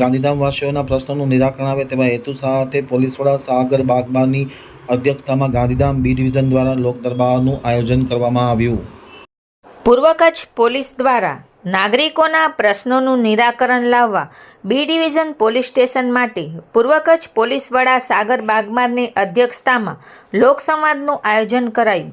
ગાંધીધામવાસીઓના પ્રશ્નોનું નિરાકરણ આવે તેવા હેતુ સાથે પોલીસ સાગર બાગબાની અધ્યક્ષતામાં ગાંધીધામ બી ડિવિઝન દ્વારા લોક દરબારનું આયોજન કરવામાં આવ્યું. પૂર્વ કચ્છ પોલીસ દ્વારા નાગરિકોના પ્રશ્નોનું નિરાકરણ લાવવા બી ડિવિઝન પોલીસ સ્ટેશન માટે પૂર્વ કચ્છ પોલીસ વડા સાગર બાગમારની અધ્યક્ષતામાં લોકસંવાદનું આયોજન કરાયું.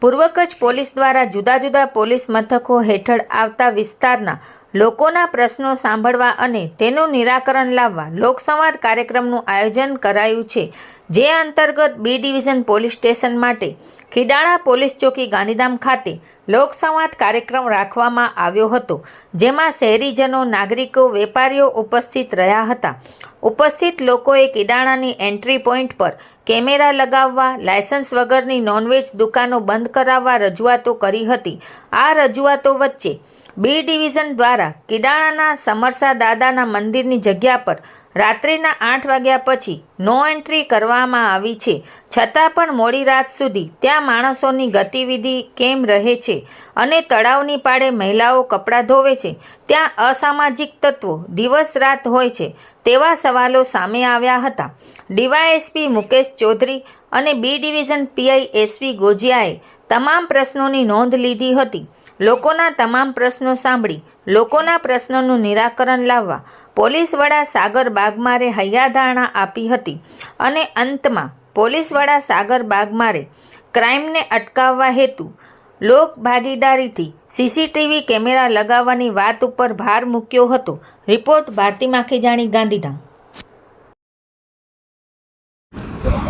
પૂર્વ કચ્છ પોલીસ દ્વારા જુદા જુદા પોલીસ મથકો હેઠળ આવતા વિસ્તારના લોકોના પ્રશ્નો સાંભળવા અને તેનું નિરાકરણ લાવવા લોકસંવાદ કાર્યક્રમનું આયોજન કરાયું છે, જે અંતર્ગત બી ડિવિઝન પોલીસ સ્ટેશન માટે ખીડાળા પોલીસ ચોકી ગાંધીધામ ખાતે લોકસંવાદ કાર્યક્રમ રાખવામાં આવ્યો હતો, જેમાં શહેરીજનો, નાગરિકો, વેપારીઓ ઉપસ્થિત રહ્યા હતા. ઉપસ્થિત લોકોએ કિડાણાની એન્ટ્રી પોઈન્ટ પર કેમેરા લગાવવા, લાયસન્સ વગરની નોનવેજ દુકાનો બંધ કરાવવા રજૂઆતો કરી હતી. આ રજૂઆતો વચ્ચે બી ડિવિઝન દ્વારા કિડાણાના સમરસા દાદાના મંદિરની જગ્યા પર રાત્રિના આઠ વાગ્યા પછી નો એન્ટ્રી કરવામાં આવી છે. છતાં પણ મોડી રાત સુધી ત્યાં માણસોની ગતિવિધિ કેમ રહે છે અને તળાવની પાળે મહિલાઓ કપડાં ધોવે છે, ત્યાં અસામાજિક તત્વો દિવસ રાત હોય છે તેવા સવાલો સામે આવ્યા હતા. ડીવાયએસપી મુકેશ ચૌધરી અને બી ડિવિઝન પીઆઈ એસવી ગોજિયાએ તમામ પ્રશ્નોની નોંધ લીધી હતી. લોકોના તમામ પ્રશ્નો સાંભળી લોકોના પ્રશ્નોનું નિરાકરણ લાવવા પોલીસ વડા સાગર બાગમારે હૈયાધારણા આપી હતી અને અંતમાં પોલીસ વડા સાગર બાગમારે ક્રાઇમને અટકાવવા હેતુ લોક ભાગીદારીથી સીસીટીવી કેમેરા લગાવવાની વાત ઉપર ભાર મૂક્યો હતો. રિપોર્ટ ભારતી માખીજાણી ગાંધીધામ.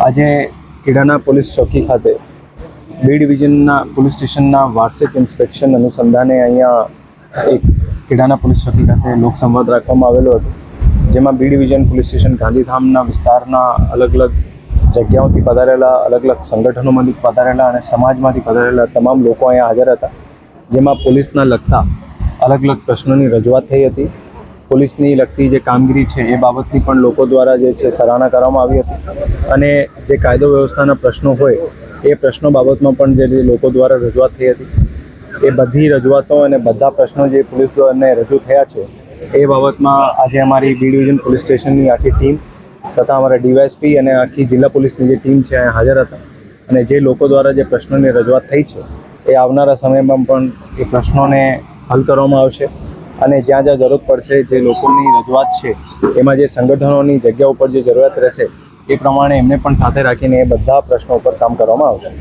આજે કેડાના પોલીસ ચોકી ખાતે બી ડિવિઝનના પોલીસ સ્ટેશનના વાર્ષિક ઇન્સ્પેક્શન અનુસંધાને અહીંયા એક કેડાના પોલીસ ચોકી ખાતે લોકસંવાદ રાખવામાં આવેલો હતો, જેમાં બી ડિવિઝન, પોલીસ સ્ટેશન, ગાંધીધામના વિસ્તારના અલગ અલગ જગ્યાઓથી પધારેલા, અલગ અલગ સંગઠનોમાંથી પધારેલા અને સમાજમાંથી પધારેલા તમામ લોકો અહીંયા હાજર હતા, જેમાં પોલીસના લગતા અલગ અલગ પ્રશ્નોની રજૂઆત થઈ હતી. પોલીસની લગતી જે કામગીરી છે એ બાબતની પણ લોકો દ્વારા જે છે સરાહના કરવામાં આવી હતી અને જે કાયદો વ્યવસ્થાના પ્રશ્નો હોય એ પ્રશ્નો બાબતમાં પણ જે લોકો દ્વારા રજૂઆત થઈ હતી. એ બધી રજૂઆતો અને બધા પ્રશ્નો જે પોલીસ દ્વારા રજૂ થયા છે, એ બાબતમાં આજે અમારી બી ડિવિઝન પોલીસ સ્ટેશનની આખી ટીમ તથા અમારા ડીવાયએસપી અને આખી જિલ્લા પોલીસની જે ટીમ છે હાજર હતા. અને જે લોકો દ્વારા જે પ્રશ્નોની રજૂઆત થઈ છે, એ આવનારા સમયમાં પણ એ પ્રશ્નોને હલ કરવામાં આવશે. અને જ્યાં જ્યાં જરૂર પડશે, જે લોકોની રજૂઆત છે, એમાં જે સંગઠનોની જગ્યા ઉપર જે જરૂરિયાત રહેશે, એ પ્રમાણે એમને પણ સાથે રાખીને એ બધા પ્રશ્નો ઉપર કામ કરવામાં આવશે.